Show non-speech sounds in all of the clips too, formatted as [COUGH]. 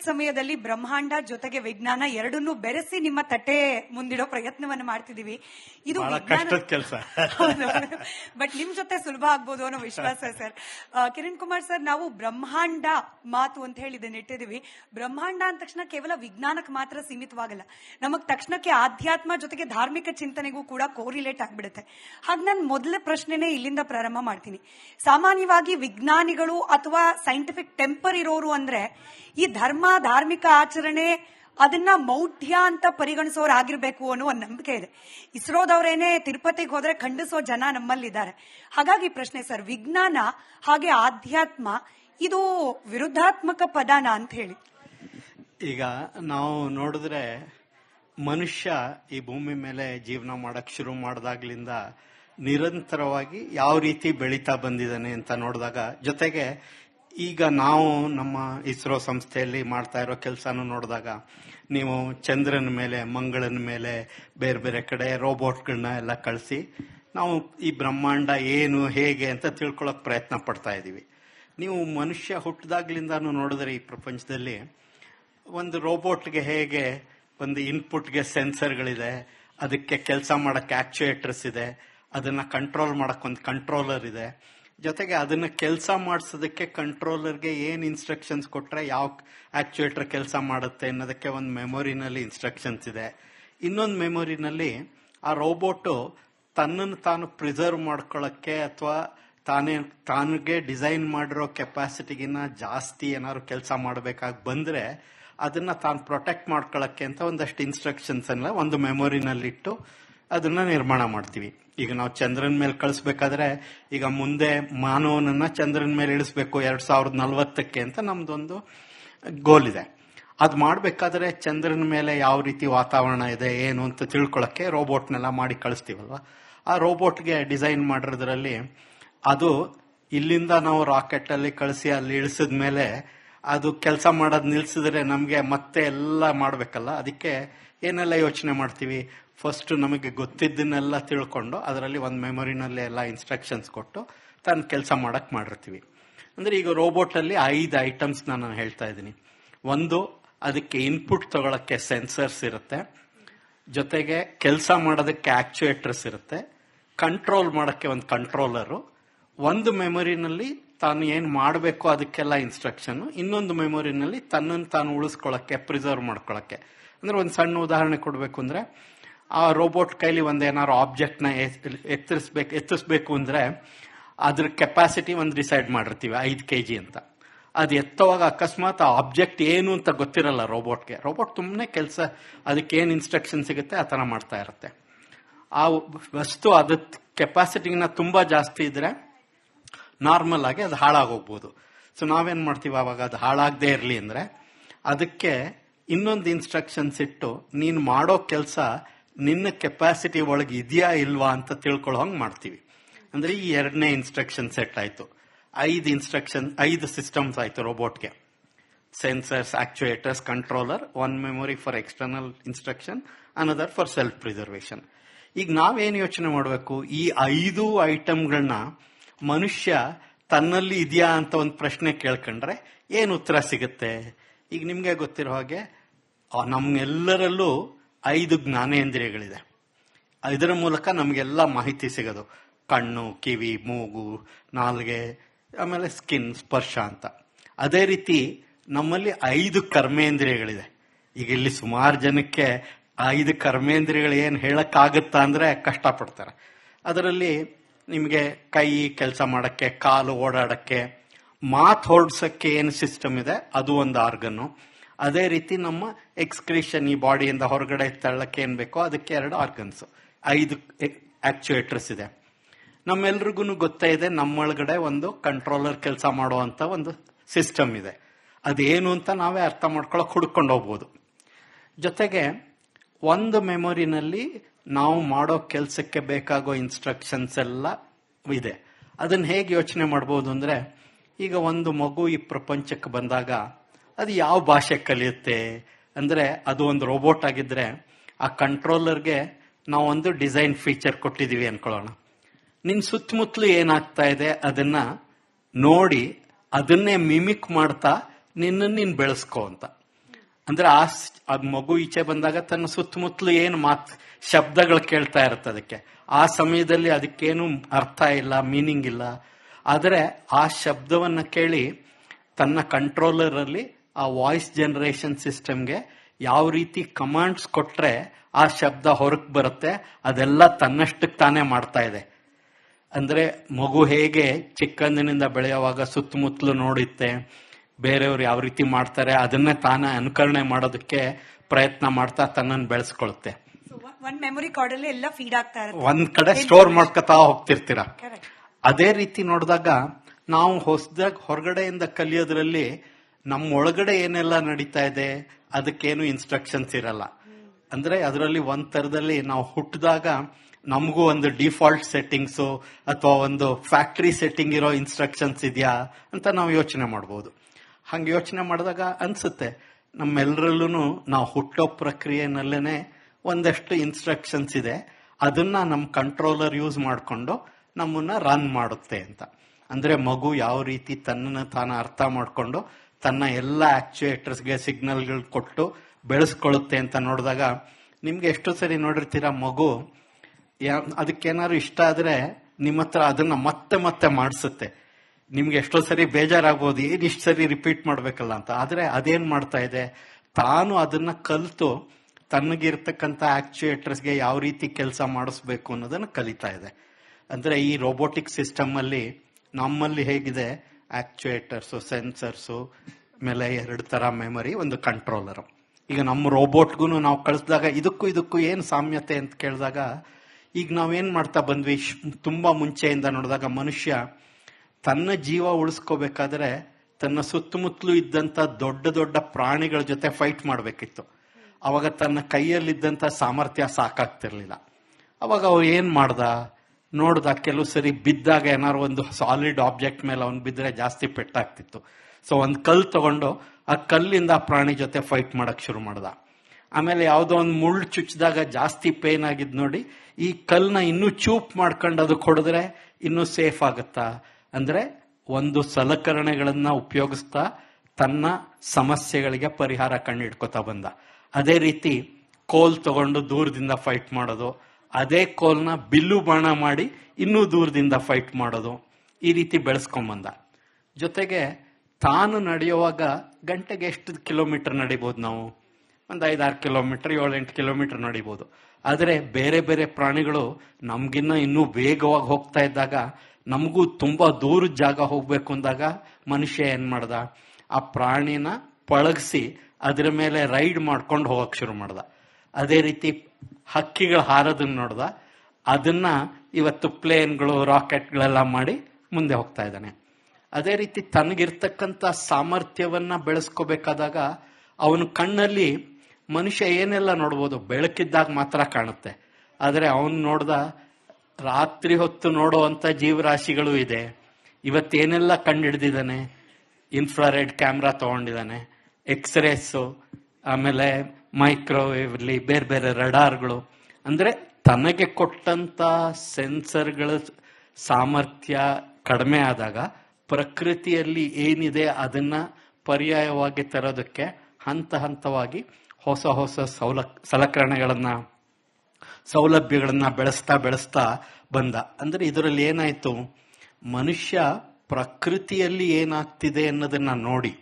ಸಮಯದಲ್ಲಿ ಬ್ರಹ್ಮಾಂಡ ಜೊತೆಗೆ ವಿಜ್ಞಾನ ಎರಡನ್ನೂ ಬೆರೆಸಿ ನಿಮ್ಮ ತಟ್ಟೆ ಮುಂದಿಡೋ ಪ್ರಯತ್ನವನ್ನು ಮಾಡ್ತಿದೀವಿ ಇದು ಕೆಲಸ. ಬಟ್ ನಿಮ್ ಜೊತೆ ಸುಲಭ ಆಗ್ಬೋದು ಅನ್ನೋ ವಿಶ್ವಾಸ [LAUGHS] ಸರ್. ಕಿರಣ್ ಕುಮಾರ್ ಸರ್ ನಾವು ಬ್ರಹ್ಮಾಂಡ ಮಾತು ಅಂತ ಹೇಳಿ ಇದನ್ನ ಇಟ್ಟಿದೀವಿ ಬ್ರಹ್ಮಾಂಡ ಅಂದ ತಕ್ಷಣ ಕೇವಲ ವಿಜ್ಞಾನಕ್ಕೆ ಮಾತ್ರ ಸೀಮಿತವಾಗಲ್ಲ. ನಮಗ್ ತಕ್ಷಣಕ್ಕೆ ಆಧ್ಯಾತ್ಮ ಜೊತೆಗೆ ಧಾರ್ಮಿಕ ಚಿಂತನೆಗೂ ಕೂಡ ಕೋರಿಲೇಟ್ ಆಗ್ಬಿಡುತ್ತೆ. ಹಾಗ ನಾನು ಮೊದಲ ಪ್ರಶ್ನೆನೇ ಇಲ್ಲಿಂದ ಪ್ರಾರಂಭ ಮಾಡ್ತೀನಿ. ಸಾಮಾನ್ಯವಾಗಿ ವಿಜ್ಞಾನಿಗಳು ಅಥವಾ ಸೈಂಟಿಫಿಕ್ ಟೆಂಪರ್ ಇರೋರು ಅಂದ್ರೆ ಈ ಧರ್ಮ ಧಾರ್ಮಿಕ ಆಚರಣೆ ಅದನ್ನ ಮೌಢ್ಯ ಅಂತ ಪರಿಗಣಿಸೋರು ಆಗಿರ್ಬೇಕು ಅನ್ನೋ ಒಂದು ನಂಬಿಕೆ ಇದೆ. ಇಸ್ರೋದವರೇನೆ ತಿರುಪತಿಗೆ ಹೋದ್ರೆ ಖಂಡಿಸೋ ಜನ ನಮ್ಮಲ್ಲಿದ್ದಾರೆ. ಹಾಗಾಗಿ ಪ್ರಶ್ನೆ, ಸರ್, ವಿಜ್ಞಾನ ಹಾಗೆ ಆಧ್ಯಾತ್ಮ, ಇದು ವಿರುದ್ಧಾತ್ಮಕ ಪದಾನ ಅಂತ ಹೇಳಿ? ಈಗ ನಾವು ನೋಡಿದ್ರೆ ಮನುಷ್ಯ ಈ ಭೂಮಿ ಮೇಲೆ ಜೀವನ ಮಾಡಕ್ ಶುರು ಮಾಡಿದಾಗ್ಲಿಂದ ನಿರಂತರವಾಗಿ ಯಾವ ರೀತಿ ಬೆಳೀತಾ ಬಂದಿದ್ದಾನೆ ಅಂತ ನೋಡಿದಾಗ ಜೊತೆಗೆ ಈಗ ನಾವು ನಮ್ಮ ಇಸ್ರೋ ಸಂಸ್ಥೆಯಲ್ಲಿ ಮಾಡ್ತಾ ಇರೋ ಕೆಲಸನೂ ನೋಡಿದಾಗ ನೀವು ಚಂದ್ರನ ಮೇಲೆ, ಮಂಗಳನ ಮೇಲೆ, ಬೇರೆ ಬೇರೆ ಕಡೆ ರೋಬೋಟ್ಗಳನ್ನ ಎಲ್ಲ ಕಳಿಸಿ ನಾವು ಈ ಬ್ರಹ್ಮಾಂಡ ಏನು, ಹೇಗೆ ಅಂತ ತಿಳ್ಕೊಳ್ಳೋಕೆ ಪ್ರಯತ್ನ ಪಡ್ತಾ ಇದ್ದೀವಿ. ನೀವು ಮನುಷ್ಯ ಹುಟ್ಟಿದಾಗ್ಲಿಂದಾನು ನೋಡಿದ್ರೆ ಈ ಪ್ರಪಂಚದಲ್ಲಿ ಒಂದು ರೋಬೋಟ್ಗೆ ಹೇಗೆ ಒಂದು ಇನ್ಪುಟ್ಗೆ ಸೆನ್ಸರ್ಗಳಿದೆ, ಅದಕ್ಕೆ ಕೆಲಸ ಮಾಡಕ್ಕೆ ಆಕ್ಚುಯೇಟರ್ಸ್ ಇದೆ, ಅದನ್ನ ಕಂಟ್ರೋಲ್ ಮಾಡಕ್ ಒಂದು ಕಂಟ್ರೋಲರ್ ಇದೆ ಜೊತೆಗೆ ಅದನ್ನ ಕೆಲಸ ಮಾಡಿಸೋದಕ್ಕೆ ಕಂಟ್ರೋಲರ್ಗೆ ಏನ್ ಇನ್ಸ್ಟ್ರಕ್ಷನ್ಸ್ ಕೊಟ್ರೆ ಯಾವ ಆಕ್ಚುಯೇಟರ್ ಕೆಲಸ ಮಾಡುತ್ತೆ ಅನ್ನೋದಕ್ಕೆ ಒಂದು ಮೆಮೊರಿನಲ್ಲಿ ಇನ್ಸ್ಟ್ರಕ್ಷನ್ಸ್ ಇದೆ. ಇನ್ನೊಂದು ಮೆಮೊರಿನಲ್ಲಿ ಆ ರೋಬೋಟು ತನ್ನನ್ನು ತಾನು ಪ್ರಿಸರ್ವ್ ಮಾಡ್ಕೊಳ್ಳಕ್ಕೆ ಅಥವಾ ತಾನೇ, ತಾನಿಗೆ ಡಿಸೈನ್ ಮಾಡಿರೋ ಕೆಪಾಸಿಟಿಗಿನ್ನ ಜಾಸ್ತಿ ಏನಾದ್ರು ಕೆಲಸ ಮಾಡಬೇಕಾಗಿ ಬಂದ್ರೆ ಅದನ್ನ ತಾನು ಪ್ರೊಟೆಕ್ಟ್ ಮಾಡ್ಕೊಳಕ್ಕೆ ಅಂತ ಒಂದಷ್ಟು ಇನ್ಸ್ಟ್ರಕ್ಷನ್ಸ್ ಎಲ್ಲ ಒಂದು ಮೆಮೊರಿನಲ್ಲಿಟ್ಟು ಅದನ್ನ ನಿರ್ಮಾಣ ಮಾಡ್ತೀವಿ. ಈಗ ನಾವು ಚಂದ್ರನ ಮೇಲೆ ಕಳಿಸ್ಬೇಕಾದ್ರೆ ಈಗ ಮುಂದೆ ಮಾನವನನ್ನ ಚಂದ್ರನ ಮೇಲೆ ಇಳಿಸ್ಬೇಕು ಎರಡ್ ಸಾವಿರದ ನಲ್ವತ್ತಕ್ಕೆ ಅಂತ ನಮ್ದೊಂದು ಗೋಲ್ ಇದೆ. ಅದು ಮಾಡ್ಬೇಕಾದ್ರೆ ಚಂದ್ರನ ಮೇಲೆ ಯಾವ ರೀತಿ ವಾತಾವರಣ ಇದೆ, ಏನು ಅಂತ ತಿಳ್ಕೊಳಕ್ಕೆ ರೋಬೋಟ್ನೆಲ್ಲ ಮಾಡಿ ಕಳಿಸ್ತೀವಲ್ವ? ಆ ರೋಬೋಟ್ಗೆ ಡಿಸೈನ್ ಮಾಡಿರೋದ್ರಲ್ಲಿ ಅದು ಇಲ್ಲಿಂದ ನಾವು ರಾಕೆಟ್ ಅಲ್ಲಿ ಕಳಿಸಿ ಅಲ್ಲಿ ಇಳಿಸಿದ ಮೇಲೆ ಅದು ಕೆಲಸ ಮಾಡೋದು ನಿಲ್ಸಿದ್ರೆ ನಮಗೆ ಮತ್ತೆ ಎಲ್ಲ ಮಾಡಬೇಕಲ್ಲ? ಅದಕ್ಕೆ ಏನೆಲ್ಲ ಯೋಚನೆ ಮಾಡ್ತೀವಿ? ಫಸ್ಟ್ ನಮಗೆ ಗೊತ್ತಿದ್ದನ್ನೆಲ್ಲ ತಿಳ್ಕೊಂಡು ಅದರಲ್ಲಿ ಒಂದು ಮೆಮೊರಿನಲ್ಲಿ ಎಲ್ಲ ಇನ್ಸ್ಟ್ರಕ್ಷನ್ಸ್ ಕೊಟ್ಟು ತಾನು ಕೆಲಸ ಮಾಡಕ್ ಮಾಡಿರ್ತೀವಿ. ಅಂದ್ರೆ ಈಗ ರೋಬೋಟ್ ಅಲ್ಲಿ ಐದು ಐಟಮ್ಸ್ ನಾನು ಹೇಳ್ತಾ ಇದ್ದೀನಿ. ಒಂದು, ಅದಕ್ಕೆ ಇನ್ಪುಟ್ ತಗೊಳಕ್ಕೆ ಸೆನ್ಸರ್ಸ್ ಇರುತ್ತೆ. ಜೊತೆಗೆ ಕೆಲಸ ಮಾಡೋದಕ್ಕೆ ಆಕ್ಚುಯೇಟರ್ಸ್ ಇರುತ್ತೆ. ಕಂಟ್ರೋಲ್ ಮಾಡೋಕ್ಕೆ ಒಂದು ಕಂಟ್ರೋಲರು ಒಂದು ಮೆಮೊರಿನಲ್ಲಿ ತಾನು ಏನು ಮಾಡಬೇಕು ಅದಕ್ಕೆಲ್ಲ ಇನ್ಸ್ಟ್ರಕ್ಷನ್ ಇನ್ನೊಂದು ಮೆಮೊರಿನಲ್ಲಿ ತನ್ನನ್ನು ತಾನು ಉಳಿಸ್ಕೊಳ್ಳೋಕ್ಕೆ ಪ್ರಿಸರ್ವ್ ಮಾಡ್ಕೊಳ್ಳೋಕ್ಕೆ ಅಂದ್ರೆ ಒಂದು ಸಣ್ಣ ಉದಾಹರಣೆ ಕೊಡಬೇಕು ಅಂದ್ರೆ ಆ ರೋಬೋಟ್ ಕೈಲಿ ಒಂದು ಏನಾದ್ರು ಆಬ್ಜೆಕ್ಟ್ನ ಎತ್ತರಿಸ್ಬೇಕು ಅಂದರೆ ಅಂದ್ರೆ ಅದ್ರ ಕೆಪಾಸಿಟಿ ಒಂದು ಡಿಸೈಡ್ ಮಾಡಿರ್ತೀವಿ, ಐದು ಕೆ ಜಿ ಅಂತ. ಅದು ಎತ್ತುವಾಗ ಅಕಸ್ಮಾತ್ ಆ ಆಬ್ಜೆಕ್ಟ್ ಏನು ಅಂತ ಗೊತ್ತಿರಲ್ಲ ರೋಬೋಟ್ಗೆ ರೋಬೋಟ್ ತುಂಬನೇ ಕೆಲಸ, ಅದಕ್ಕೆ ಏನು ಇನ್ಸ್ಟ್ರಕ್ಷನ್ ಸಿಗುತ್ತೆ, ಆ ಥರ ಮಾಡ್ತಾ ಇರುತ್ತೆ. ಆ ವಸ್ತು ಅದ ಕೆಪಾಸಿಟಿನ ತುಂಬ ಜಾಸ್ತಿ ಇದ್ರೆ ನಾರ್ಮಲ್ ಆಗಿ ಅದು ಹಾಳಾಗೋಗ್ಬೋದು. ಸೊ ನಾವೇನ್ ಮಾಡ್ತೀವಿ ಅವಾಗ ಅದು ಹಾಳಾಗದೆ ಇರಲಿ ಅಂದ್ರೆ ಅದಕ್ಕೆ ಇನ್ನೊಂದು ಇನ್ಸ್ಟ್ರಕ್ಷನ್ಸ್ ಇಟ್ಟು ನೀನು ಮಾಡೋ ಕೆಲಸ ನಿನ್ನ ಕೆಪಾಸಿಟಿ ಒಳಗೆ ಇದೆಯಾ ಇಲ್ವಾ ಅಂತ ತಿಳ್ಕೊಳ್ಳೋ ಹಂಗೆ ಮಾಡ್ತೀವಿ. ಅಂದ್ರೆ ಈ ಎರಡನೇ ಇನ್ಸ್ಟ್ರಕ್ಷನ್ ಸೆಟ್ ಆಯ್ತು. ಐದು ಇನ್ಸ್ಟ್ರಕ್ಷನ್ ಐದು ಸಿಸ್ಟಮ್ಸ್ ಆಯ್ತು ರೋಬೋಟ್ಗೆ sensors actuators controller one memory for external instruction another for self preservation ಈಗ ನಾವೇನು ಯೋಚನೆ ಮಾಡಬೇಕು? ಈ ಐದು ಐಟಮ್ಗಳನ್ನ ಮನುಷ್ಯ ತನ್ನಲ್ಲಿ ಇದೆಯಾ ಅಂತ ಒಂದು ಪ್ರಶ್ನೆ ಕೇಳ್ಕೊಂಡ್ರೆ ಏನು ಉತ್ತರ ಸಿಗುತ್ತೆ? ಈಗ ನಿಮಗೆ ಗೊತ್ತಿರೋ ಹಾಗೆ ನಮ್ಮೆಲ್ಲರಲ್ಲೂ ಐದು ಜ್ಞಾನೇಂದ್ರಿಯಗಳಿದೆ. ಇದರ ಮೂಲಕ ನಮಗೆಲ್ಲ ಮಾಹಿತಿ ಸಿಗೋದು. ಕಣ್ಣು, ಕಿವಿ, ಮೂಗು, ನಾಲ್ಗೆ, ಆಮೇಲೆ ಸ್ಕಿನ್, ಸ್ಪರ್ಶ ಅಂತ. ಅದೇ ರೀತಿ ನಮ್ಮಲ್ಲಿ ಐದು ಕರ್ಮೇಂದ್ರಿಯಗಳಿದೆ. ಈಗ ಇಲ್ಲಿ ಸುಮಾರು ಜನಕ್ಕೆ ಐದು ಕರ್ಮೇಂದ್ರಿಯಗಳು ಏನು ಹೇಳೋಕ್ಕಾಗತ್ತಾ ಅಂದರೆ ಕಷ್ಟಪಡ್ತಾರೆ. ಅದರಲ್ಲಿ ನಿಮಗೆ ಕೈ ಕೆಲಸ ಮಾಡೋಕ್ಕೆ, ಕಾಲು ಓಡಾಡಕ್ಕೆ, ಮಾತು ಹೊರಡ್ಸೋಕ್ಕೆ ಏನು ಸಿಸ್ಟಮ್ ಇದೆ? ಅದು ಒಂದು ಆರ್ಗನ್ನು ಅದೇ ರೀತಿ ನಮ್ಮ ಎಕ್ಸ್ಕ್ರಿಷನ್ ಈ ಬಾಡಿಯಿಂದ ಹೊರಗಡೆ ತಳ್ಳಕ್ಕೆ ಏನ್ ಬೇಕೋ ಅದಕ್ಕೆ ಎರಡು ಆರ್ಗನ್ಸ್ ಐದು ಆಕ್ಚುಯೇಟರ್ಸ್ ಇದೆ. ನಮ್ಮೆಲ್ರಿಗೂ ಗೊತ್ತೇ ಇದೆ, ನಮ್ಮೊಳಗಡೆ ಒಂದು ಕಂಟ್ರೋಲರ್ ಕೆಲಸ ಮಾಡುವಂತ ಒಂದು ಸಿಸ್ಟಮ್ ಇದೆ. ಅದೇನು ಅಂತ ನಾವೇ ಅರ್ಥ ಮಾಡ್ಕೊಳಕ್ ಹುಡ್ಕೊಂಡು ಹೋಗ್ಬೋದು. ಜೊತೆಗೆ ಒಂದು ಮೆಮೊರಿನಲ್ಲಿ ನಾವು ಮಾಡೋ ಕೆಲಸಕ್ಕೆ ಬೇಕಾಗೋ ಇನ್ಸ್ಟ್ರಕ್ಷನ್ಸ್ ಎಲ್ಲ ಇದೆ. ಅದನ್ನ ಹೇಗೆ ಯೋಚನೆ ಮಾಡ್ಬೋದು ಅಂದ್ರೆ, ಈಗ ಒಂದು ಮಗು ಈ ಪ್ರಪಂಚಕ್ಕೆ ಬಂದಾಗ ಅದು ಯಾವ ಭಾಷೆ ಕಲಿಯುತ್ತೆ? ಅಂದ್ರೆ ಅದು ಒಂದು ರೋಬೋಟ್ ಆಗಿದ್ರೆ ಆ ಕಂಟ್ರೋಲರ್ಗೆ ನಾವು ಒಂದು ಡಿಸೈನ್ ಫೀಚರ್ ಕೊಟ್ಟಿದೀವಿ ಅನ್ಕೊಳ್ಳೋಣ. ನಿನ್ನ ಸುತ್ತಮುತ್ತಲು ಏನಾಗ್ತಾ ಇದೆ ಅದನ್ನ ನೋಡಿ, ಅದನ್ನೇ ಮಿಮಿಕ್ ಮಾಡ್ತಾ ನಿನ್ನ ನೀನು ಬೆಳೆಸ್ಕೋ ಅಂತ. ಅಂದ್ರೆ ಆ ಮಗು ಈಚೆ ಬಂದಾಗ ತನ್ನ ಸುತ್ತಮುತ್ತಲು ಏನು ಮಾತ್, ಶಬ್ದಗಳು ಕೇಳ್ತಾ ಇರುತ್ತೆ ಅದಕ್ಕೆ. ಆ ಸಮಯದಲ್ಲಿ ಅದಕ್ಕೇನು ಅರ್ಥ ಇಲ್ಲ ಮೀನಿಂಗ್ ಇಲ್ಲ. ಆದರೆ ಆ ಶಬ್ದವನ್ನು ಕೇಳಿ ತನ್ನ ಕಂಟ್ರೋಲರ್ ಅಲ್ಲಿ ಆ ವಾಯ್ಸ್ ಜನರೇಷನ್ ಸಿಸ್ಟಮ್ಗೆ ಯಾವ ರೀತಿ ಕಮಾಂಡ್ಸ್ ಕೊಟ್ರೆ ಆ ಶಬ್ದ ಹೊರಕ್ ಬರುತ್ತೆ ಅದೆಲ್ಲ ತನ್ನಷ್ಟಕ್ಕೆ ತಾನೇ ಮಾಡ್ತಾ ಇದೆ. ಅಂದ್ರೆ ಮಗು ಹೇಗೆ ಚಿಕ್ಕಂದಿನಿಂದ ಬೆಳೆಯುವಾಗ ಸುತ್ತಮುತ್ತಲು ನೋಡುತ್ತೆ ಬೇರೆಯವ್ರು ಯಾವ ರೀತಿ ಮಾಡ್ತಾರೆ ಅದನ್ನೇ ತಾನೇ ಅನುಕರಣೆ ಮಾಡೋದಕ್ಕೆ ಪ್ರಯತ್ನ ಮಾಡ್ತಾ ತನ್ನನ್ನು ಬೆಳೆಸ್ಕೊಳುತ್ತೆ. ಒಂದ್ ಮೆಮೊರಿ ಕಾರ್ಡ್ ಅಲ್ಲಿ ಎಲ್ಲ ಫೀಡ್ ಆಗ್ತಾ ಇರುತ್ತೆ. ಒಂದ್ ಕಡೆ ಸ್ಟೋರ್ ಮಾಡ್ಕೊತಾ ಹೋಗ್ತಿರ್ತೀರ. ಅದೇ ರೀತಿ ನೋಡಿದಾಗ ನಾವು ಹೊಸದಾಗಿ ಹೊರಗಡೆಯಿಂದ ಕಲಿಯೋದ್ರಲ್ಲಿ ನಮ್ಮ ಒಳಗಡೆ ಏನೆಲ್ಲ ನಡೀತಾ ಇದೆ, ಅದಕ್ಕೇನು ಇನ್ಸ್ಟ್ರಕ್ಷನ್ಸ್ ಇರಲ್ಲ. ಅಂದ್ರೆ ಅದರಲ್ಲಿ ಒಂದ್ ತರದಲ್ಲಿ ನಾವು ಹುಟ್ಟಿದಾಗ ನಮಗೂ ಒಂದು ಡಿಫಾಲ್ಟ್ ಸೆಟ್ಟಿಂಗ್ಸ್ ಅಥವಾ ಒಂದು ಫ್ಯಾಕ್ಟರಿ ಸೆಟ್ಟಿಂಗ್ ಇರೋ ಇನ್ಸ್ಟ್ರಕ್ಷನ್ಸ್ ಇದೆಯಾ ಅಂತ ನಾವು ಯೋಚನೆ ಮಾಡ್ಬೋದು. ಹಂಗೆ ಯೋಚನೆ ಮಾಡಿದಾಗ ಅನ್ಸುತ್ತೆ ನಮ್ಮೆಲ್ಲರಲ್ಲೂ ನಾವು ಹುಟ್ಟೋ ಪ್ರಕ್ರಿಯೆನಲ್ಲೇನೆ ಒಂದಷ್ಟು ಇನ್ಸ್ಟ್ರಕ್ಷನ್ಸ್ ಇದೆ, ಅದನ್ನ ನಮ್ಮ ಕಂಟ್ರೋಲರ್ ಯೂಸ್ ಮಾಡಿಕೊಂಡು ನಮ್ಮನ್ನ ರನ್ ಮಾಡುತ್ತೆ ಅಂತ. ಅಂದ್ರೆ ಮಗು ಯಾವ ರೀತಿ ತನ್ನನ್ನು ತಾನು ಅರ್ಥ ಮಾಡಿಕೊಂಡು ತನ್ನ ಎಲ್ಲ ಆಕ್ಚುಯೇಟರ್ಸ್ಗೆ ಸಿಗ್ನಲ್ಗಳು ಕೊಟ್ಟು ಬೆಳೆಸ್ಕೊಳ್ಳುತ್ತೆ ಅಂತ ನೋಡಿದಾಗ, ನಿಮ್ಗೆ ಎಷ್ಟೋ ಸರಿ ನೋಡಿರ್ತೀರಾ ಮಗು ಅದಕ್ಕೇನಾದ್ರು ಇಷ್ಟ ಆದರೆ ನಿಮ್ಮ ಹತ್ರ ಅದನ್ನ ಮತ್ತೆ ಮತ್ತೆ ಮಾಡಿಸುತ್ತೆ. ನಿಮ್ಗೆ ಎಷ್ಟೋ ಸರಿ ಬೇಜಾರಾಗ್ಬೋದು, ಏನು ಇಷ್ಟು ಸರಿ ರಿಪೀಟ್ ಮಾಡಬೇಕಲ್ಲ ಅಂತ. ಆದರೆ ಅದೇನ್ ಮಾಡ್ತಾ ಇದೆ? ತಾನು ಅದನ್ನ ಕಲಿತು ತನಗಿರ್ತಕ್ಕಂಥ ಆಕ್ಚುಯೇಟರ್ಸ್ಗೆ ಯಾವ ರೀತಿ ಕೆಲಸ ಮಾಡಿಸ್ಬೇಕು ಅನ್ನೋದನ್ನ ಕಲಿತಾ ಇದೆ. ಅಂದ್ರೆ ಈ ರೋಬೋಟಿಕ್ ಸಿಸ್ಟಮ್ ಅಲ್ಲಿ ನಮ್ಮಲ್ಲಿ ಹೇಗಿದೆ ಆಕ್ಚುಯೇಟರ್ಸು ಸೆನ್ಸರ್ಸು ಆಮೇಲೆ ಎರಡು ಥರ ಮೆಮೊರಿ ಒಂದು ಕಂಟ್ರೋಲರು ಈಗ ನಮ್ಮ ರೋಬೋಟ್ಗೂ ನಾವು ಕಳಿಸಿದಾಗ ಇದಕ್ಕೂ ಇದಕ್ಕೂ ಏನು ಸಾಮ್ಯತೆ ಅಂತ ಕೇಳಿದಾಗ, ಈಗ ನಾವೇನು ಮಾಡ್ತಾ ಬಂದ್ವಿ ತುಂಬಾ ಮುಂಚೆಯಿಂದ ನೋಡಿದಾಗ ಮನುಷ್ಯ ತನ್ನ ಜೀವ ಉಳಿಸ್ಕೋಬೇಕಾದ್ರೆ ತನ್ನ ಸುತ್ತಮುತ್ತಲೂ ಇದ್ದಂಥ ದೊಡ್ಡ ದೊಡ್ಡ ಪ್ರಾಣಿಗಳ ಜೊತೆ ಫೈಟ್ ಮಾಡಬೇಕಿತ್ತು. ಅವಾಗ ತನ್ನ ಕೈಯಲ್ಲಿದ್ದಂಥ ಸಾಮರ್ಥ್ಯ ಸಾಕಾಗ್ತಿರ್ಲಿಲ್ಲ. ಅವಾಗ ಅವ್ರು ಏನ್ ಮಾಡ್ದ? ನೋಡ್ದ ಕೆಲವು ಸರಿ ಬಿದ್ದಾಗ ಏನಾರು ಒಂದು ಸಾಲಿಡ್ ಆಬ್ಜೆಕ್ಟ್ ಮೇಲೆ ಅವ್ನು ಬಿದ್ದರೆ ಜಾಸ್ತಿ ಪೆಟ್ಟಾಗ್ತಿತ್ತು. ಸೊ ಒಂದು ಕಲ್ಲು ತಗೊಂಡು ಆ ಕಲ್ಲಿಂದ ಆ ಪ್ರಾಣಿ ಜೊತೆ ಫೈಟ್ ಮಾಡಕ್ ಶುರು ಮಾಡ್ದ. ಆಮೇಲೆ ಯಾವುದೋ ಒಂದು ಮುಳ್ಳು ಚುಚ್ಚಿದಾಗ ಜಾಸ್ತಿ ಪೇನ್ ಆಗಿದ್ ನೋಡಿ ಈ ಕಲ್ಲನ್ನ ಇನ್ನೂ ಚೂಪ್ ಮಾಡ್ಕೊಂಡು ಅದಕ್ಕೆ ಹೊಡೆದ್ರೆ ಇನ್ನೂ ಸೇಫ್ ಆಗುತ್ತಾ? ಅಂದರೆ ಒಂದು ಸಲಕರಣೆಗಳನ್ನು ಉಪಯೋಗಿಸ್ತಾ ತನ್ನ ಸಮಸ್ಯೆಗಳಿಗೆ ಪರಿಹಾರ ಕಂಡು ಹಿಡ್ಕೊತಾ ಬಂದ. ಅದೇ ರೀತಿ ಕೋಲ್ ತಗೊಂಡು ದೂರದಿಂದ ಫೈಟ್ ಮಾಡೋದು ಅದೇ ಕೋಲ್ನ ಬಿಲ್ಲು ಬಾಣ ಮಾಡಿ ಇನ್ನೂ ದೂರದಿಂದ ಫೈಟ್ ಮಾಡೋದು ಈ ರೀತಿ ಬೆಳೆಸ್ಕೊಂಬಂದ. ಜೊತೆಗೆ ತಾನು ನಡೆಯುವಾಗ ಗಂಟೆಗೆ ಎಷ್ಟು ಕಿಲೋಮೀಟರ್ ನಡಿಬೋದು ನಾವು? ಒಂದು ಐದಾರು ಕಿಲೋಮೀಟರ್, ಏಳೆಂಟು ಕಿಲೋಮೀಟರ್ ನಡಿಬೋದು. ಆದರೆ ಬೇರೆ ಬೇರೆ ಪ್ರಾಣಿಗಳು ನಮಗಿನ್ನ ಇನ್ನೂ ವೇಗವಾಗಿ ಹೋಗ್ತಾ ಇದ್ದಾಗ, ನಮಗೂ ತುಂಬ ದೂರದ ಜಾಗ ಹೋಗಬೇಕು ಅಂದಾಗ ಮನುಷ್ಯ ಏನು ಮಾಡ್ದ? ಆ ಪ್ರಾಣಿನ ಪಳಗಿಸಿ ಅದರ ಮೇಲೆ ರೈಡ್ ಮಾಡ್ಕೊಂಡು ಹೋಗಕ್ಕೆ ಶುರು ಮಾಡ್ದ. ಅದೇ ರೀತಿ ಹಕ್ಕಿಗಳ ಹಾರೋದನ್ನ ನೋಡ್ದ. ಅದನ್ನ ಇವತ್ತು ಪ್ಲೇನ್ಗಳು, ರಾಕೆಟ್ಗಳೆಲ್ಲ ಮಾಡಿ ಮುಂದೆ ಹೋಗ್ತಾ ಇದ್ದಾನೆ. ಅದೇ ರೀತಿ ತನಗಿರ್ತಕ್ಕಂಥ ಸಾಮರ್ಥ್ಯವನ್ನ ಬೆಳೆಸ್ಕೋಬೇಕಾದಾಗ ಅವನ ಕಣ್ಣಲ್ಲಿ ಮನುಷ್ಯ ಏನೆಲ್ಲ ನೋಡ್ಬೋದು, ಬೆಳಕಿದ್ದಾಗ ಮಾತ್ರ ಕಾಣುತ್ತೆ. ಆದರೆ ಅವನು ನೋಡ್ದ ರಾತ್ರಿ ಹೊತ್ತು ನೋಡುವಂಥ ಜೀವರಾಶಿಗಳು ಇದೆ. ಇವತ್ತೇನೆಲ್ಲ ಕಂಡಿಡ್ದಿದ್ದಾನೆ ಇನ್ಫ್ರಾರೆಡ್ ಕ್ಯಾಮ್ರಾ ತಗೊಂಡಿದ್ದಾನೆ, ಎಕ್ಸ್ರೇಸು ಆಮೇಲೆ ಮೈಕ್ರೋವೇವ್ ಅಲ್ಲಿ ಬೇರೆ ಬೇರೆ ರಡಾರ್ಗಳು. ಅಂದರೆ ತನಗೆ ಕೊಟ್ಟಂತ ಸೆನ್ಸರ್ಗಳ ಸಾಮರ್ಥ್ಯ ಕಡಿಮೆ ಆದಾಗ ಪ್ರಕೃತಿಯಲ್ಲಿ ಏನಿದೆ ಅದನ್ನು ಪರ್ಯಾಯವಾಗಿ ತರೋದಕ್ಕೆ ಹಂತ ಹಂತವಾಗಿ ಹೊಸ ಹೊಸ ಸೌಲ, ಸಲಕರಣೆಗಳನ್ನು, ಸೌಲಭ್ಯಗಳನ್ನು ಬೆಳೆಸ್ತಾ ಬೆಳೆಸ್ತಾ ಬಂದ. ಅಂದರೆ ಇದರಲ್ಲಿ ಏನಾಯಿತು? ಮನುಷ್ಯ ಪ್ರಕೃತಿಯಲ್ಲಿ ಏನಾಗ್ತಿದೆ ಅನ್ನೋದನ್ನು ನೋಡಿ.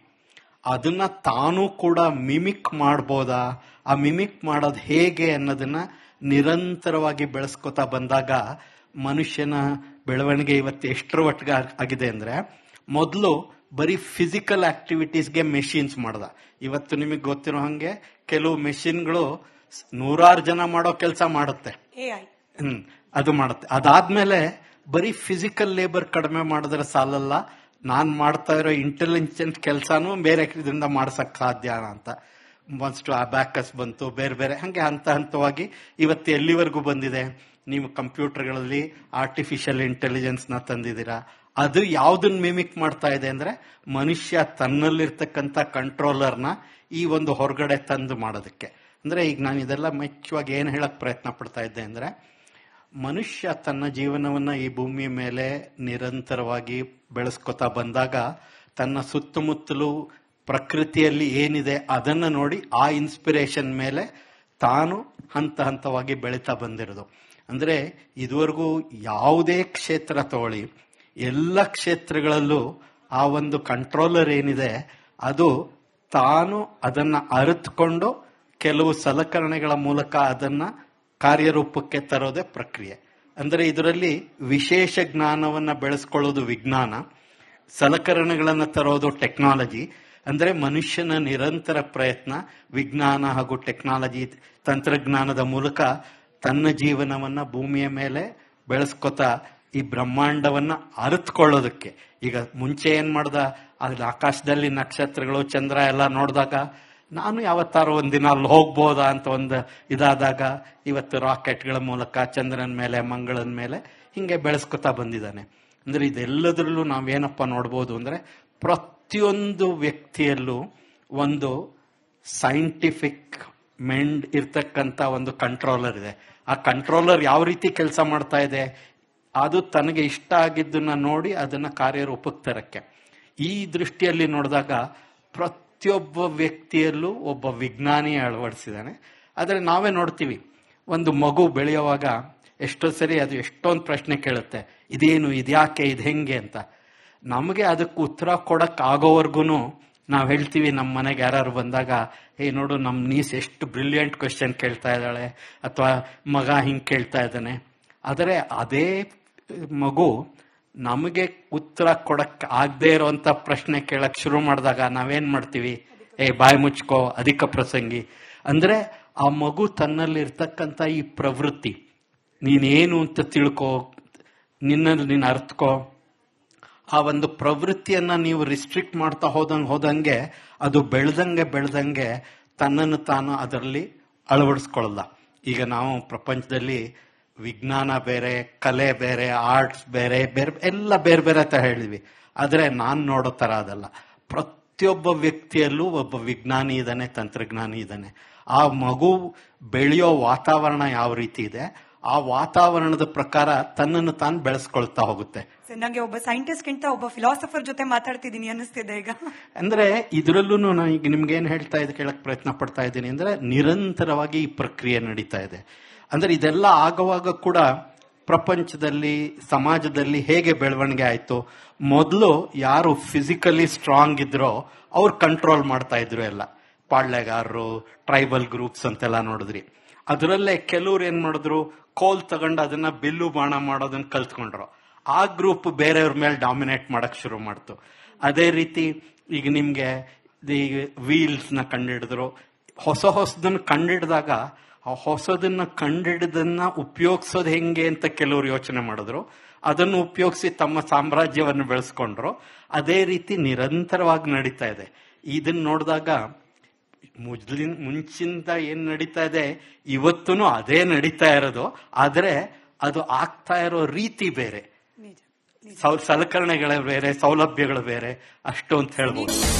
ಅದನ್ನ ತಾನು ಕೂಡ ಮಿಮಿಕ್ ಮಾಡ್ಬೋದಾ? ಆ ಮಿಮಿಕ್ ಮಾಡೋದು ಹೇಗೆ ಅನ್ನೋದನ್ನ ನಿರಂತರವಾಗಿ ಬೆಳೆಸ್ಕೊತಾ ಬಂದಾಗ ಮನುಷ್ಯನ ಬೆಳವಣಿಗೆ ಇವತ್ತು ಎಷ್ಟರ ಒಟ್ಟಿಗೆ ಆಗಿದೆ ಅಂದ್ರೆ ಮೊದಲು ಬರೀ ಫಿಸಿಕಲ್ ಆಕ್ಟಿವಿಟೀಸ್ಗೆ ಮೆಷಿನ್ಸ್ ಮಾಡ್ದ. ಇವತ್ತು ನಿಮಗೆ ಗೊತ್ತಿರೋ ಹಂಗೆ ಕೆಲವು ಮೆಷಿನ್ಗಳು ನೂರಾರು ಜನ ಮಾಡೋ ಕೆಲಸ ಮಾಡುತ್ತೆ. ಹ್ಮ್ ಅದು ಮಾಡುತ್ತೆ. ಅದಾದ್ಮೇಲೆ ಬರೀ ಫಿಸಿಕಲ್ ಲೇಬರ್ ಕಡಿಮೆ ಮಾಡಿದ್ರೆ ಸಾಲಲ್ಲ. ನಾನ್ ಮಾಡ್ತಾ ಇರೋ ಇಂಟೆಲಿಜೆಂಟ್ ಕೆಲಸನೂ ಬೇರೆ ಇದರಿಂದ ಮಾಡ್ಸಕ್ ಸಾಧ್ಯ ಅಂತ. ಒಂದಷ್ಟು ಆ ಬ್ಯಾಕಸ್ ಬಂತು, ಬೇರೆ ಬೇರೆ, ಹಾಗೆ ಹಂತ ಹಂತವಾಗಿ ಇವತ್ತು ಎಲ್ಲಿವರೆಗೂ ಬಂದಿದೆ? ನೀವು ಕಂಪ್ಯೂಟರ್ಗಳಲ್ಲಿ ಆರ್ಟಿಫಿಷಿಯಲ್ ಇಂಟೆಲಿಜೆನ್ಸ್ನ ತಂದಿದ್ದೀರಾ? ಅದು ಯಾವ್ದನ್ನ ಮಿಮಿಕ್ ಮಾಡ್ತಾ ಇದೆ ಅಂದ್ರೆ ಮನುಷ್ಯ ತನ್ನಲ್ಲಿರ್ತಕ್ಕಂಥ ಕಂಟ್ರೋಲರ್ನ ಈ ಒಂದು ಹೊರಗಡೆ ತಂದು ಮಾಡೋದಕ್ಕೆ. ಅಂದ್ರೆ ಈಗ ನಾನು ಇದೆಲ್ಲ ಮುಖ್ಯವಾಗಿ ಏನು ಹೇಳಕ್ ಪ್ರಯತ್ನ ಪಡ್ತಾ ಇದ್ದೆ ಅಂದ್ರೆ ಮನುಷ್ಯ ತನ್ನ ಜೀವನವನ್ನ ಈ ಭೂಮಿ ಮೇಲೆ ನಿರಂತರವಾಗಿ ಬೆಳೆಸ್ಕೊತಾ ಬಂದಾಗ ತನ್ನ ಸುತ್ತಮುತ್ತಲು ಪ್ರಕೃತಿಯಲ್ಲಿ ಏನಿದೆ ಅದನ್ನ ನೋಡಿ ಆ ಇನ್ಸ್ಪಿರೇಷನ್ ಮೇಲೆ ತಾನು ಹಂತ ಹಂತವಾಗಿ ಬೆಳೀತಾ ಬಂದಿರೋದು. ಅಂದ್ರೆ ಇದುವರೆಗೂ ಯಾವುದೇ ಕ್ಷೇತ್ರ ತಗೊಳ್ಳಿ, ಎಲ್ಲ ಕ್ಷೇತ್ರಗಳಲ್ಲೂ ಆ ಒಂದು ಕಂಟ್ರೋಲರ್ ಏನಿದೆ ಅದು ತಾನು ಅದನ್ನ ಅರಿತುಕೊಂಡು ಕೆಲವು ಸಲಕರಣೆಗಳ ಮೂಲಕ ಅದನ್ನ ಕಾರ್ಯರೂಪಕ್ಕೆ ತರೋದೇ ಪ್ರಕ್ರಿಯೆ. ಅಂದರೆ ಇದರಲ್ಲಿ ವಿಶೇಷ ಜ್ಞಾನವನ್ನು ಬೆಳೆಸ್ಕೊಳ್ಳೋದು ವಿಜ್ಞಾನ, ಸಲಕರಣೆಗಳನ್ನು ತರೋದು ಟೆಕ್ನಾಲಜಿ, ಅಂದರೆ ಮನುಷ್ಯನ ನಿರಂತರ ಪ್ರಯತ್ನ, ವಿಜ್ಞಾನ ಹಾಗೂ ಟೆಕ್ನಾಲಜಿ ತಂತ್ರಜ್ಞಾನದ ಮೂಲಕ ತನ್ನ ಜೀವನವನ್ನು ಭೂಮಿಯ ಮೇಲೆ ಬೆಳೆಸ್ಕೊತಾ ಈ ಬ್ರಹ್ಮಾಂಡವನ್ನು ಅರಿತುಕೊಳ್ಳೋದಕ್ಕೆ. ಈಗ ಮುಂಚೆ ಏನು ಮಾಡ್ದ? ಅಲ್ಲಿ ಆಕಾಶದಲ್ಲಿ ನಕ್ಷತ್ರಗಳು, ಚಂದ್ರ ಎಲ್ಲ ನೋಡಿದಾಗ ನಾನು ಯಾವತ್ತಾರು ಒಂದಿನ ಅಲ್ಲಿ ಹೋಗ್ಬೋದಾ ಅಂತ ಒಂದು ಇದಾದಾಗ ಇವತ್ತು ರಾಕೆಟ್ಗಳ ಮೂಲಕ ಚಂದ್ರನ ಮೇಲೆ, ಮಂಗಳನ ಮೇಲೆ ಹಿಂಗೆ ಬೆಳೆಸ್ಕೊತಾ ಬಂದಿದ್ದಾನೆ. ಅಂದರೆ ಇದೆಲ್ಲದರಲ್ಲೂ ನಾವೇನಪ್ಪ ನೋಡ್ಬೋದು ಅಂದರೆ ಪ್ರತಿಯೊಂದು ವ್ಯಕ್ತಿಯಲ್ಲೂ ಒಂದು ಸೈಂಟಿಫಿಕ್ ಮೆಂಡ್ ಇರ್ತಕ್ಕಂಥ ಒಂದು ಕಂಟ್ರೋಲರ್ ಇದೆ. ಆ ಕಂಟ್ರೋಲರ್ ಯಾವ ರೀತಿ ಕೆಲಸ ಮಾಡ್ತಾ ಇದೆ? ಅದು ತನಗೆ ಇಷ್ಟ ಆಗಿದ್ದನ್ನ ನೋಡಿ ಅದನ್ನು ಕಾರ್ಯರೂಪಕ್ಕೆ ತರಕ್ಕೆ. ಈ ದೃಷ್ಟಿಯಲ್ಲಿ ನೋಡಿದಾಗ ಪ್ರತಿಯೊಬ್ಬ ವ್ಯಕ್ತಿಯಲ್ಲೂ ಒಬ್ಬ ವಿಜ್ಞಾನಿ ಅಳವಡಿಸಿದ್ದಾನೆ. ಆದರೆ ನಾವೇ ನೋಡ್ತೀವಿ, ಒಂದು ಮಗು ಬೆಳೆಯುವಾಗ ಎಷ್ಟೋ ಸರಿ ಅದು ಎಷ್ಟೊಂದು ಪ್ರಶ್ನೆ ಕೇಳುತ್ತೆ, ಇದೇನು, ಇದ್ಯಾಕೆ, ಇದು ಹೆಂಗೆ ಅಂತ. ನಮಗೆ ಅದಕ್ಕೆ ಉತ್ತರ ಕೊಡಕ್ ಆಗೋವರೆಗೂ ನಾವು ಹೇಳ್ತೀವಿ ನಮ್ಮ ಮನೆಗೆ ಯಾರು ಬಂದಾಗ ಏ ನೋಡು ನಮ್ಮ ನೀಸ್ ಎಷ್ಟು ಬ್ರಿಲಿಯಂಟ್ ಕ್ವೆಶನ್ ಕೇಳ್ತಾ ಇದ್ದಾಳೆ, ಅಥವಾ ಮಗ ಹಿಂಗೆ ಕೇಳ್ತಾ ಇದ್ದಾನೆ. ಆದರೆ ಅದೇ ಮಗು ನಮಗೆ ಉತ್ತರ ಕೊಡಕ್ ಆಗದೆ ಇರುವಂತ ಪ್ರಶ್ನೆ ಕೇಳಕ್ ಶುರು ಮಾಡಿದಾಗ ನಾವೇನ್ ಮಾಡ್ತೀವಿ? ಏ, ಬಾಯಿ ಮುಚ್ಕೋ, ಅಧಿಕ ಪ್ರಸಂಗಿ. ಅಂದ್ರೆ ಆ ಮಗು ತನ್ನಲ್ಲಿ ಇರ್ತಕ್ಕಂಥ ಈ ಪ್ರವೃತ್ತಿ. ನೀನೇನು ಅಂತ ತಿಳ್ಕೋ, ನಿನ್ನಲ್ಲಿ ನೀನು ಅರ್ಥಕೋ ಆ ಒಂದು ಪ್ರವೃತ್ತಿಯನ್ನ ನೀವು ರಿಸ್ಟ್ರಿಕ್ಟ್ ಮಾಡ್ತಾ ಹೋದಂಗೆ ಹೋದಂಗೆ ಅದು ಬೆಳೆದಂಗೆ ಬೆಳೆದಂಗೆ ತನ್ನನ್ನು ತಾನು ಅದರಲ್ಲಿ ಅಳವಡಿಸ್ಕೊಳ್ಳಲ್ಲ ಈಗ ನಾವು ಪ್ರಪಂಚದಲ್ಲಿ ವಿಜ್ಞಾನ ಬೇರೆ ಕಲೆ ಬೇರೆ ಆರ್ಟ್ಸ್ ಬೇರೆ ಬೇರೆ ಎಲ್ಲ ಬೇರೆ ಬೇರೆ ಅಂತ ಹೇಳಿದ್ವಿ. ಆದರೆ ನಾನು ನೋಡೋ ಥರ ಅದಲ್ಲ. ಪ್ರತಿಯೊಬ್ಬ ವ್ಯಕ್ತಿಯಲ್ಲೂ ಒಬ್ಬ ವಿಜ್ಞಾನಿ ಇದ್ದಾನೆ ತಂತ್ರಜ್ಞಾನಿ ಇದ್ದಾನೆ ಆ ಮಗು ಬೆಳೆಯೋ ವಾತಾವರಣ ಯಾವ ರೀತಿ ಇದೆ ಆ ವಾತಾವರಣದ ಪ್ರಕಾರ ತನ್ನನ್ನು ತಾನು ಬೆಳೆಸ್ಕೊಳ್ತಾ ಹೋಗುತ್ತೆ. ನನಗೆ ನಂಗೆ ಒಬ್ಬ ಸೈಂಟಿಸ್ಟ್ ಗಿಂತ ಒಬ್ಬ ಫಿಲಾಸಫರ್ ಜೊತೆ ಮಾತಾಡ್ತಿದ್ದೀನಿ ಅನ್ನಿಸ್ತಿದೆ ಈಗ. ಅಂದ್ರೆ ಇದರಲ್ಲೂ ನಾನು ಈಗ ನಿಮ್ಗೆ ಏನ್ ಹೇಳ್ತಾ ಇದ್ದೆ ಕೇಳಕ್ ಪ್ರಯತ್ನ ಪಡ್ತಾ ಇದ್ದೀನಿ ಅಂದ್ರೆ ನಿರಂತರವಾಗಿ ಈ ಪ್ರಕ್ರಿಯೆ ನಡೀತಾ ಇದೆ. ಅಂದ್ರೆ ಇದೆಲ್ಲ ಆಗುವಾಗ ಕೂಡ ಪ್ರಪಂಚದಲ್ಲಿ, ಸಮಾಜದಲ್ಲಿ ಹೇಗೆ ಬೆಳವಣಿಗೆ ಆಯಿತು? ಮೊದಲು ಯಾರು ಫಿಸಿಕಲಿ ಸ್ಟ್ರಾಂಗ್ ಇದ್ರೋ ಅವ್ರು ಕಂಟ್ರೋಲ್ ಮಾಡ್ತಾ ಇದ್ರು ಎಲ್ಲ. ಪಾಳ್ಯಗಾರರು ಟ್ರೈಬಲ್ ಗ್ರೂಪ್ಸ್ ಅಂತೆಲ್ಲ ನೋಡಿದ್ರಿ. ಅದರಲ್ಲೇ ಕೆಲವ್ರು ಏನ್ ಮಾಡಿದ್ರು? ಕೋಲ್ ತಗೊಂಡು ಅದನ್ನ ಬಿಲ್ಲು ಬಾಣ ಮಾಡೋದನ್ನ ಕಲ್ತ್ಕೊಂಡ್ರು. ಆ ಗ್ರೂಪ್ ಬೇರೆಯವ್ರ ಮೇಲೆ ಡಾಮಿನೇಟ್ ಮಾಡಕ್ ಶುರು ಮಾಡ್ತು. ಅದೇ ರೀತಿ ಈಗ ನಿಮ್ಗೆ ವೀಲ್ಸ್ನ ಕಂಡಿಡಿದ್ರು. ಹೊಸ ಹೊಸದನ್ನ ಕಂಡಿಡಿದಾಗ ಆ ಹೊಸದನ್ನ ಕಂಡಿಡಿದನ್ನ ಉಪಯೋಗಿಸೋದು ಹೆಂಗೆ ಅಂತ ಕೆಲವರು ಯೋಚನೆ ಮಾಡಿದ್ರು. ಅದನ್ನು ಉಪಯೋಗಿಸಿ ತಮ್ಮ ಸಾಮ್ರಾಜ್ಯವನ್ನು ಬೆಳೆಸ್ಕೊಂಡ್ರು. ಅದೇ ರೀತಿ ನಿರಂತರವಾಗಿ ನಡೀತಾ ಇದೆ. ಇದನ್ನ ನೋಡಿದಾಗ ಮೊದ್ಲಿನ ಮುಂಚಿಂದ ಏನ್ ನಡೀತಾ ಇದೆ ಇವತ್ತೂ ಅದೇ ನಡೀತಾ ಇರೋದು. ಆದ್ರೆ ಅದು ಆಗ್ತಾ ಇರೋ ರೀತಿ ಬೇರೆ. ಸಲಕರಣೆಗಳ ಸೌ- ಸಲಕರಣೆಗಳೇ ಬೇರೆ ಸೌಲಭ್ಯಗಳು ಬೇರೆ. ಅಷ್ಟು ಅಂತ ಹೇಳ್ಬೋದು.